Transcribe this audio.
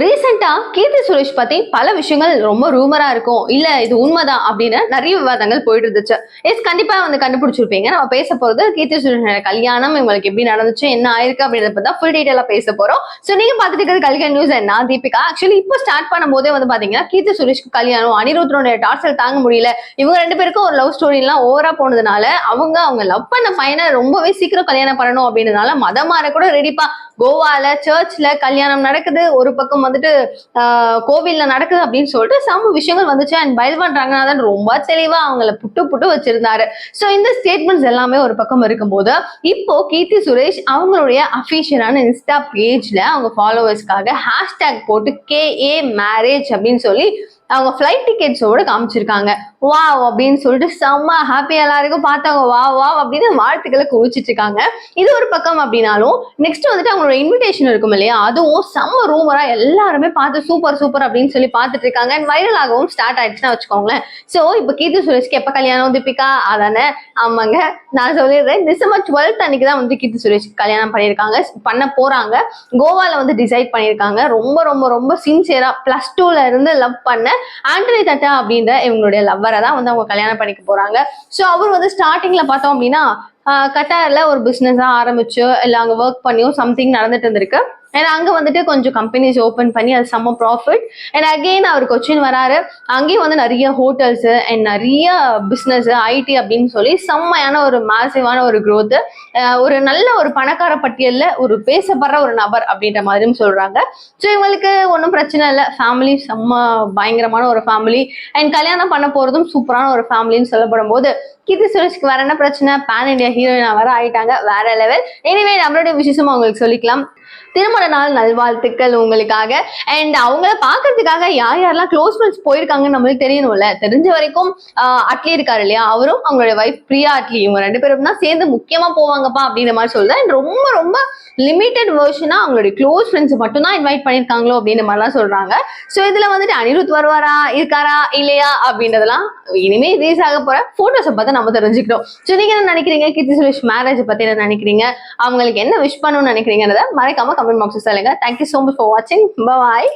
ரீசெண்டா கீர்த்தி சுரேஷ் பத்தி பல விஷயங்கள் ரொம்ப ரூமரா இருக்கும். இல்ல இது உண்மைதான் அப்படின்னு நிறைய விவாதங்கள் போயிட்டு இருந்துச்சு எஸ் கண்டிப்பா வந்து கண்டுபிடிச்சிருப்பீங்க. நம்ம பேச போறது கீர்த்தி சுரேஷ் கல்யாணம் இவங்களுக்கு எப்படி நடந்துச்சு என்ன ஆயிருக்கு அப்படின்றத பத்தி ஃபுல் டீட்டெயிலா பேச போறோம். சோ நீங்க பாத்துட்டு இருக்கிறது கல்யாண நியூஸ் என்ன? தீபிகா ஆக்சுவலி இப்போ ஸ்டார்ட் பண்ணும் போதே வந்து பாத்தீங்கன்னா கீர்த்தி சுரேஷ்க்கு கல்யாணம் அனிருத்தனுடைய டார்ச்சல் தாங்க முடியல. இவங்க ரெண்டு பேருக்கும் ஒரு லவ் ஸ்டோரி எல்லாம் ஓவரா போனதுனால அவங்க அவங்க லவ் பண்ண பையனை ரொம்பவே சீக்கிரம் கல்யாணம் பண்ணணும் அப்படின்றதுனால மதம் கூட ரெடிப்பா கோவால சர்ச்ல கல்யாணம் நடக்குது. ஒரு பக்கம் வந்துட்டு கோவில்ல நடக்குது அப்படின்னு சொல்லிட்டு சம விஷயங்கள் வந்துச்சு. அண்ட் பைல்வான் ரங்கநாதன் ரொம்ப தெளிவா அவங்கள புட்டு புட்டு வச்சிருந்தாரு. சோ இந்த ஸ்டேட்மெண்ட்ஸ் எல்லாமே ஒரு பக்கம் இருக்கும்போது இப்போ கீர்த்தி சுரேஷ் அவங்களுடைய அஃபிஷியலான இன்ஸ்டா பேஜ்ல அவங்க ஃபாலோவர்ஸ்க்காக ஹேஷ்டேக் போட்டு கேஏ மேரேஜ் அப்படின்னு சொல்லி அவங்க ஃப்ளைட் டிக்கெட்ஸோட காமிச்சிருக்காங்க. வாவ் அப்படின்னு சொல்லிட்டு செம்ம ஹாப்பியா எல்லாருக்கும் பார்த்தாங்க. வா வா அப்படின்னு வாழ்த்துக்களை குவிச்சிட்டு இருக்காங்க. இது ஒரு பக்கம் அப்படின்னாலும் நெக்ஸ்ட் வந்துட்டு அவங்களோட இன்விடேஷன் இருக்கும் இல்லையா? அதுவும் செம்ம ரூமரா எல்லாருமே பார்த்து சூப்பர் சூப்பர் அப்படின்னு சொல்லி பார்த்துட்டு இருக்காங்க. அண்ட் வைரல் ஆகவும் ஸ்டார்ட் ஆயிடுச்சுன்னா வச்சுக்கோங்களேன். ஸோ இப்போ கீர்த்தி சுரேஷ்க்கு எப்போ கல்யாணம் தீபிகா அதானே? ஆமாங்க. நான் சொல்லிடுறேன். டிசம்பர் டுவெல்த் அன்னைக்கு தான் வந்து கீர்த்தி சுரேஷ் கல்யாணம் பண்ணியிருக்காங்க. பண்ண போறாங்க. கோவால வந்து டிசைட் பண்ணியிருக்காங்க. ரொம்ப ரொம்ப ரொம்ப சின்சியரா பிளஸ் டூல இருந்து லவ் பண்ண ஆண்டனி தட்டா அப்படின்ற இவங்களுடைய லவ்வரை தான் வந்து அவங்க கல்யாணம் பண்ணிக்க போறாங்க. ஸோ அவர் வந்து ஸ்டார்டிங்ல பார்த்தோம் அப்படின்னா கட்டாரில் ஒரு பிஸ்னஸாக ஆரம்பிச்சு இல்லை அங்கே ஒர்க் பண்ணியும் சம்திங் நடந்துட்டு இருந்திருக்கு. ஏன்னா அங்க வந்துட்டு கொஞ்சம் கம்பெனிஸ் ஓப்பன் பண்ணி அது செம்ம ப்ராஃபிட் அண்ட் அகெயின் அவர் கொச்சின் வராரு. அங்கேயும் வந்து நிறைய ஹோட்டல்ஸ் அண்ட் நிறைய பிஸ்னஸ் ஐடி அப்படின்னு சொல்லி செம்மையான ஒரு மாசிவான ஒரு க்ரோத்து ஒரு நல்ல ஒரு பணக்கார பட்டியலில் ஒரு பேசப்படுற ஒரு நபர் அப்படின்ற மாதிரியும் சொல்றாங்க. ஸோ இவங்களுக்கு ஒன்றும் பிரச்சனை இல்லை. ஃபேமிலி செம்ம பயங்கரமான ஒரு ஃபேமிலி அண்ட் கல்யாணம் பண்ண போகிறதும் சூப்பரான ஒரு ஃபேமிலின்னு சொல்லப்படும் போது கீர்த்தி சுரேஷ்க்கு வேற என்ன பிரச்சனை? பேன் இண்டியா ஹீரோயினா வர ஆயிட்டாங்க. வேற லெவல் எனிவே நம்மளுடைய விசேஷமா உங்களுக்கு சொல்லிக்கலாம். திருமண நாள் நல்வாழ்த்துக்கள் உங்களுக்காக. அண்ட் அவங்கள பாக்குறதுக்காக யார் யாரெல்லாம் க்ளோஸ் ஃப்ரெண்ட்ஸ் போயிருக்காங்கன்னு நம்மளுக்கு தெரியணும்ல. தெரிஞ்ச வரைக்கும் அட்லி இருக்காரு இல்லையா? அவரும் அவங்களோட ஒய்ஃப் பிரியா அட்லி. இவங்க ரெண்டு பேரும் தான் சேர்ந்து முக்கியமா போவாங்கப்பா அப்படின்ற மாதிரி சொல்லுது அண்ட் ரொம்ப ரொம்ப லிமிட்டட் வேர்ஷனா அவங்களுடைய க்ளோஸ் ஃப்ரெண்ட்ஸ் மட்டும் தான் இன்வைட் பண்ணியிருக்காங்களோ அப்படின்ற மாதிரிலாம் சொல்றாங்க. ஸோ இதுல வந்துட்டு அனிருத் வருவாரா? இருக்காரா? இல்லையா? அப்படின்றதெல்லாம் இனிமே ரிலீஸ் ஆக போற போட்டோஸை பார்த்து நம்ம தெரிஞ்சுக்கிறோம் ஸோ நீங்க என்ன நினைக்கிறீங்க? கிருத்தி சுரேஷ் மேரேஜ் பத்தி என்ன நினைக்கிறீங்க? அவங்களுக்கு என்ன விஷ் பண்ணணும்னு நினைக்கிறீங்கன்றத மறக்காம கமெண்ட் பாக்ஸ் சொல்லுங்க தேங்க்யூ ஸோ மச் ஃபார் வாட்சிங் பாய்